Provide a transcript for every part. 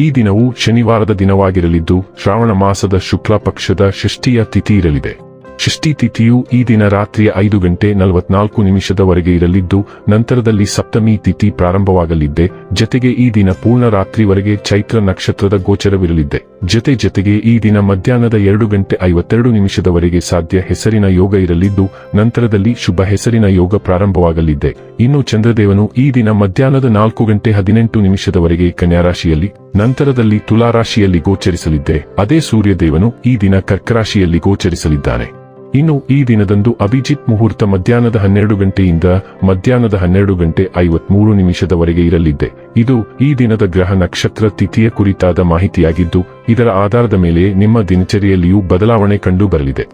ಈ ದಿನವು ಶನಿವಾರದ ದಿನವಾಗಿರಲಿದ್ದು, ಶ್ರಾವಣ ಮಾಸದ ಶುಕ್ಲ ಪಕ್ಷದ ಷಷ್ಠಿಯ ತಿಥಿ ಇರಲಿದೆ ಷಷ್ಠಿ ತಿಥಿಯು ಈ ದಿನ ರಾತ್ರಿಯ ಐದು ಗಂಟೆ ನಲವತ್ನಾಲ್ಕು ನಿಮಿಷದವರೆಗೆ ಇರಲಿದ್ದು, ನಂತರದಲ್ಲಿ ಸಪ್ತಮಿ ತಿಥಿ ಪ್ರಾರಂಭವಾಗಲಿದ್ದೆ. ಜತೆಗೆ ಈ ದಿನ ಪೂರ್ಣ ರಾತ್ರಿವರೆಗೆ ಚೈತ್ರ ನಕ್ಷತ್ರದ ಗೋಚರವಿರಲಿದ್ದೆ. ಜತೆ ಜತೆಗೆ ಈ ದಿನ ಮಧ್ಯಾಹ್ನದ ಎರಡು ಗಂಟೆ ಐವತ್ತೆರಡು ನಿಮಿಷದವರೆಗೆ ಸಾಧ್ಯ ಹೆಸರಿನ ಯೋಗ ಇರಲಿದ್ದು, ನಂತರದಲ್ಲಿ ಶುಭ ಹೆಸರಿನ ಯೋಗ ಪ್ರಾರಂಭವಾಗಲಿದ್ದೆ. ಇನ್ನು ಚಂದ್ರದೇವನು ಈ ದಿನ ಮಧ್ಯಾಹ್ನದ ನಾಲ್ಕು ಗಂಟೆ ಹದಿನೆಂಟು ನಿಮಿಷದವರೆಗೆ ಕನ್ಯಾ ರಾಶಿಯಲ್ಲಿ ನಂತರದಲ್ಲಿ ತುಲಾರಾಶಿಯಲ್ಲಿ ಗೋಚರಿಸಲಿದ್ದೆ. ಅದೇ ಸೂರ್ಯದೇವನು ಈ ದಿನ ಕರ್ಕರಾಶಿಯಲ್ಲಿ ಗೋಚರಿಸಲಿದ್ದಾನೆ. ಇನ್ನು ಈ ದಿನದಂದು ಅಭಿಜಿತ್ ಮುಹೂರ್ತ ಮಧ್ಯಾಹ್ನದ ಹನ್ನೆರಡು ಗಂಟೆಯಿಂದ ಮಧ್ಯಾಹ್ನದ ಹನ್ನೆರಡು ಗಂಟೆ ಐವತ್ಮೂರು ನಿಮಿಷದವರೆಗೆ ಇರಲಿದ್ದೆ. ಇದು ಈ ದಿನದ ಗ್ರಹ ನಕ್ಷತ್ರ ತಿಥಿಯ ಕುರಿತಾದ ಮಾಹಿತಿಯಾಗಿದ್ದು, ಇದರ ಆಧಾರದ ಮೇಲೆ ನಿಮ್ಮ ದಿನಚರಿಯಲ್ಲಿಯೂ ಬದಲಾವಣೆ ಕಂಡು ಬರಲಿದೆ.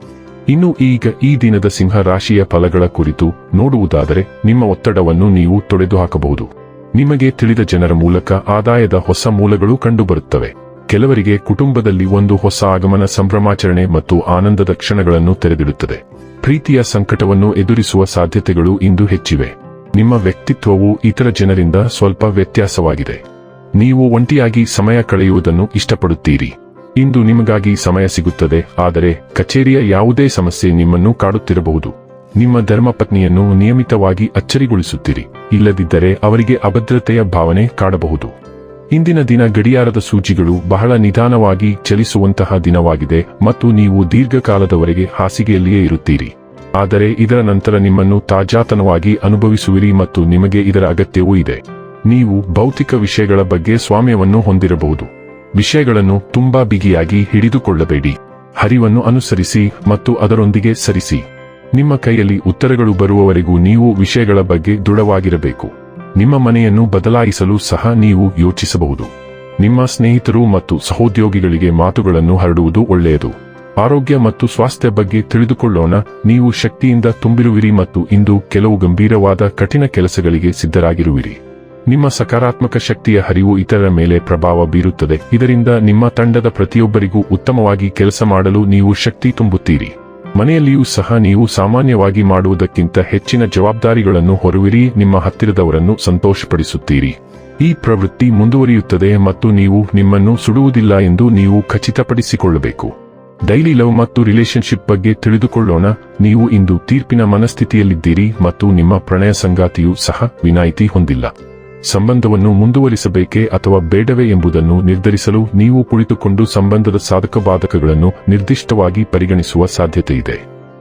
ಇನ್ನು ಈಗ ಈ ದಿನದ ಸಿಂಹ ರಾಶಿಯ ಫಲಗಳ ಕುರಿತು ನೋಡುವುದಾದರೆ, ನಿಮ್ಮ ಒತ್ತಡವನ್ನು ನೀವು ತೊಡೆದು ಹಾಕಬಹುದು ನಿಮಗೆ ತಿಳಿದ ಜನರ ಮೂಲಕ ಆದಾಯದ ಹೊಸ ಮೂಲಗಳು ಕಂಡುಬರುತ್ತವೆ. ಕೆಲವರಿಗೆ ಕುಟುಂಬದಲ್ಲಿ ಒಂದು ಹೊಸ ಆಗಮನ ಸಂಭ್ರಮಾಚರಣೆ ಮತ್ತು ಆನಂದದ ಕ್ಷಣಗಳನ್ನು ತೆರೆದಿಡುತ್ತದೆ. ಪ್ರೀತಿಯ ಸಂಕಟವನ್ನು ಎದುರಿಸುವ ಸಾಧ್ಯತೆಗಳು ಇಂದು ಹೆಚ್ಚಿವೆ. ನಿಮ್ಮ ವ್ಯಕ್ತಿತ್ವವು ಇತರ ಜನರಿಂದ ಸ್ವಲ್ಪ ವ್ಯತ್ಯಾಸವಾಗಿದೆ. ನೀವು ಒಂಟಿಯಾಗಿ ಸಮಯ ಕಳೆಯುವುದನ್ನು ಇಷ್ಟಪಡುತ್ತೀರಿ. ಇಂದು ನಿಮಗಾಗಿ ಸಮಯ ಸಿಗುತ್ತದೆ, ಆದರೆ ಕಚೇರಿಯ ಯಾವುದೇ ಸಮಸ್ಯೆ ನಿಮ್ಮನ್ನು ಕಾಡುತ್ತಿರಬಹುದು. ನಿಮ್ಮ ಧರ್ಮಪತ್ನಿಯನ್ನು ನಿಯಮಿತವಾಗಿ ಅಚ್ಚರಿಗೊಳಿಸುತ್ತೀರಿ. ಇಲ್ಲದಿದ್ದರೆ ಅವರಿಗೆ ಅಭದ್ರತೆಯ ಭಾವನೆ ಕಾಡಬಹುದು. ಇಂದಿನ ದಿನ ಗಡಿಯಾರದ ಸೂಚಿಗಳು ಬಹಳ ನಿಧಾನವಾಗಿ ಚಲಿಸುವಂತಹ ದಿನವಾಗಿದೆ ಮತ್ತು ನೀವು ದೀರ್ಘಕಾಲದವರೆಗೆ ಹಾಸಿಗೆಯಲ್ಲಿಯೇ ಇರುತ್ತೀರಿ. ಆದರೆ ಇದರ ನಂತರ ನಿಮ್ಮನ್ನು ತಾಜಾತನವಾಗಿ ಅನುಭವಿಸುವಿರಿ ಮತ್ತು ನಿಮಗೆ ಇದರ ಅಗತ್ಯವೂ ಇದೆ. ನೀವು ಭೌತಿಕ ವಿಷಯಗಳ ಬಗ್ಗೆ ಸ್ವಾಮ್ಯವನ್ನು ಹೊಂದಿರಬಹುದು. ವಿಷಯಗಳನ್ನು ತುಂಬಾ ಬಿಗಿಯಾಗಿ ಹಿಡಿದುಕೊಳ್ಳಬೇಡಿ. ಹರಿವನ್ನು ಅನುಸರಿಸಿ ಮತ್ತು ಅದರೊಂದಿಗೆ ಸರಿಸಿ. ನಿಮ್ಮ ಕೈಯಲ್ಲಿ ಉತ್ತರಗಳು ಬರುವವರೆಗೂ ನೀವು ವಿಷಯಗಳ ಬಗ್ಗೆ ದೃಢವಾಗಿರಬೇಕು. ನಿಮ್ಮ ಮನೆಯನ್ನು ಬದಲಾಯಿಸಲು ಸಹ ನೀವು ಯೋಚಿಸಬಹುದು. ನಿಮ್ಮ ಸ್ನೇಹಿತರು ಮತ್ತು ಸಹೋದ್ಯೋಗಿಗಳಿಗೆ ಮಾತುಗಳನ್ನು ಹರಡುವುದು ಒಳ್ಳೆಯದು. ಆರೋಗ್ಯ ಮತ್ತು ಸ್ವಾಸ್ಥ್ಯ ಬಗ್ಗೆ ತಿಳಿದುಕೊಳ್ಳೋಣ. ನೀವು ಶಕ್ತಿಯಿಂದ ತುಂಬಿರುವಿರಿ ಮತ್ತು ಇಂದು ಕೆಲವು ಗಂಭೀರವಾದ ಕಠಿಣ ಕೆಲಸಗಳಿಗೆ ಸಿದ್ಧರಾಗಿರುವಿರಿ. ನಿಮ್ಮ ಸಕಾರಾತ್ಮಕ ಶಕ್ತಿಯ ಹರಿವು ಇತರರ ಮೇಲೆ ಪ್ರಭಾವ ಬೀರುತ್ತದೆ. ಇದರಿಂದ ನಿಮ್ಮ ತಂಡದ ಪ್ರತಿಯೊಬ್ಬರಿಗೂ ಉತ್ತಮವಾಗಿ ಕೆಲಸ ಮಾಡಲು ನೀವು ಶಕ್ತಿ ತುಂಬುತ್ತೀರಿ. ಮನೆಯಲ್ಲಿಯೂ ಸಹ ನೀವು ಸಾಮಾನ್ಯವಾಗಿ ಮಾಡುವುದಕ್ಕಿಂತ ಹೆಚ್ಚಿನ ಜವಾಬ್ದಾರಿಗಳನ್ನು ಹೊರುವಿರಿ, ನಿಮ್ಮ ಹತ್ತಿರದವರನ್ನು ಸಂತೋಷಪಡಿಸುತ್ತೀರಿ. ಈ ಪ್ರವೃತ್ತಿ ಮುಂದುವರಿಯುತ್ತದೆ ಮತ್ತು ನೀವು ನಿಮ್ಮನ್ನು ಸುಡುವುದಿಲ್ಲ ಎಂದು ನೀವು ಖಚಿತಪಡಿಸಿಕೊಳ್ಳಬೇಕು. ಡೈಲಿ ಲವ್ ಮತ್ತು ರಿಲೇಶನ್ಶಿಪ್ ಬಗ್ಗೆ ತಿಳಿದುಕೊಳ್ಳೋಣ. ನೀವು ಇಂದು ತೀರ್ಪಿನ ಮನಸ್ಥಿತಿಯಲ್ಲಿದ್ದೀರಿ ಮತ್ತು ನಿಮ್ಮ ಪ್ರಣಯ ಸಂಗಾತಿಯೂ ಸಹ ವಿನಾಯಿತಿ ಹೊಂದಿಲ್ಲ. ಸಂಬಂಧವನ್ನು ಮುಂದುವರಿಸಬೇಕೇ ಅಥವಾ ಬೇಡವೇ ಎಂಬುದನ್ನು ನಿರ್ಧರಿಸಲು ನೀವು ಕುಳಿತುಕೊಂಡು ಸಂಬಂಧದ ಸಾಧಕ ಬಾಧಕಗಳನ್ನು ನಿರ್ದಿಷ್ಟವಾಗಿ ಪರಿಗಣಿಸುವ ಸಾಧ್ಯತೆಯಿದೆ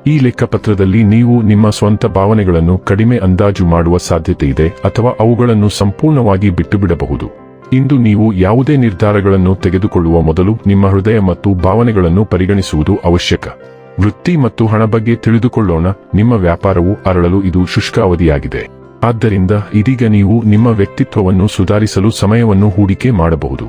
ಈ ಲೆಕ್ಕಪತ್ರದಲ್ಲಿ ನೀವು ನಿಮ್ಮ ಸ್ವಂತ ಭಾವನೆಗಳನ್ನು ಕಡಿಮೆ ಅಂದಾಜು ಮಾಡುವ ಸಾಧ್ಯತೆಯಿದೆ ಅಥವಾ ಅವುಗಳನ್ನು ಸಂಪೂರ್ಣವಾಗಿ ಬಿಟ್ಟುಬಿಡಬಹುದು. ಇಂದು ನೀವು ಯಾವುದೇ ನಿರ್ಧಾರಗಳನ್ನು ತೆಗೆದುಕೊಳ್ಳುವ ಮೊದಲು ನಿಮ್ಮ ಹೃದಯ ಮತ್ತು ಭಾವನೆಗಳನ್ನು ಪರಿಗಣಿಸುವುದು ಅವಶ್ಯಕ. ವೃತ್ತಿ ಮತ್ತು ಹಣ ಬಗ್ಗೆ ತಿಳಿದುಕೊಳ್ಳೋಣ, ನಿಮ್ಮ ವ್ಯಾಪಾರವು ಅರಳಲು ಇದು ಶುಷ್ಕ ಅವಧಿಯಾಗಿದೆ ಆದ್ದರಿಂದ ಇದೀಗ ನೀವು ನಿಮ್ಮ ವ್ಯಕ್ತಿತ್ವವನ್ನು ಸುಧಾರಿಸಲು ಸಮಯವನ್ನು ಹೂಡಿಕೆ ಮಾಡಬಹುದು.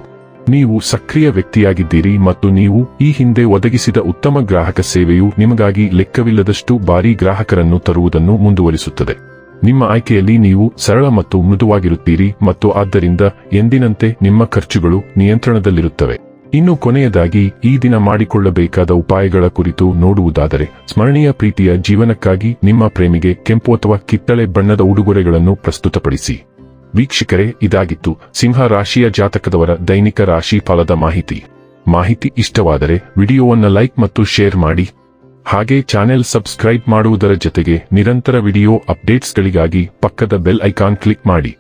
ನೀವು ಸಕ್ರಿಯ ವ್ಯಕ್ತಿಯಾಗಿದ್ದೀರಿ ಮತ್ತು ನೀವು ಈ ಹಿಂದೆ ಒದಗಿಸಿದ ಉತ್ತಮ ಗ್ರಾಹಕ ಸೇವೆಯು ನಿಮಗಾಗಿ ಲೆಕ್ಕವಿಲ್ಲದಷ್ಟು ಬಾರಿ ಗ್ರಾಹಕರನ್ನು ತರುವುದನ್ನು ಮುಂದುವರಿಸುತ್ತದೆ. ನಿಮ್ಮ ಆಯ್ಕೆಯಲ್ಲಿ ನೀವು ಸರಳ ಮತ್ತು ಮೃದುವಾಗಿರುತ್ತೀರಿ ಮತ್ತು ಆದ್ದರಿಂದ ಎಂದಿನಂತೆ ನಿಮ್ಮ ಖರ್ಚುಗಳು ನಿಯಂತ್ರಣದಲ್ಲಿರುತ್ತವೆ. ಇನ್ನು ಕೊನೆಯದಾಗಿ ಈ ದಿನ ಮಾಡಿಕೊಳ್ಳಬೇಕಾದ ಉಪಾಯಗಳ ಕುರಿತು ನೋಡುವುದಾದರೆ, ಸ್ಮರಣೀಯ ಪ್ರೀತಿಯ ಜೀವನಕ್ಕಾಗಿ ನಿಮ್ಮ ಪ್ರೇಮಿಗೆ ಕೆಂಪು ಅಥವಾ ಕಿತ್ತಳೆ ಬಣ್ಣದ ಉಡುಗೊರೆಗಳನ್ನು ಪ್ರಸ್ತುತಪಡಿಸಿ. ವೀಕ್ಷಕರೇ, ಇದಾಗಿತ್ತು ಸಿಂಹ ರಾಶಿಯ ಜಾತಕದವರ ದೈನಿಕ ರಾಶಿ ಫಲದ ಮಾಹಿತಿ. ಮಾಹಿತಿ ಇಷ್ಟವಾದರೆ ವಿಡಿಯೋವನ್ನು ಲೈಕ್ ಮತ್ತು ಶೇರ್ ಮಾಡಿ. ಹಾಗೆ ಚಾನೆಲ್ ಸಬ್ಸ್ಕ್ರೈಬ್ ಮಾಡುವುದರ ಜೊತೆಗೆ ನಿರಂತರ ವಿಡಿಯೋ ಅಪ್ಡೇಟ್ಸ್ಗಳಿಗಾಗಿ ಪಕ್ಕದ ಬೆಲ್ ಐಕಾನ್ ಕ್ಲಿಕ್ ಮಾಡಿ.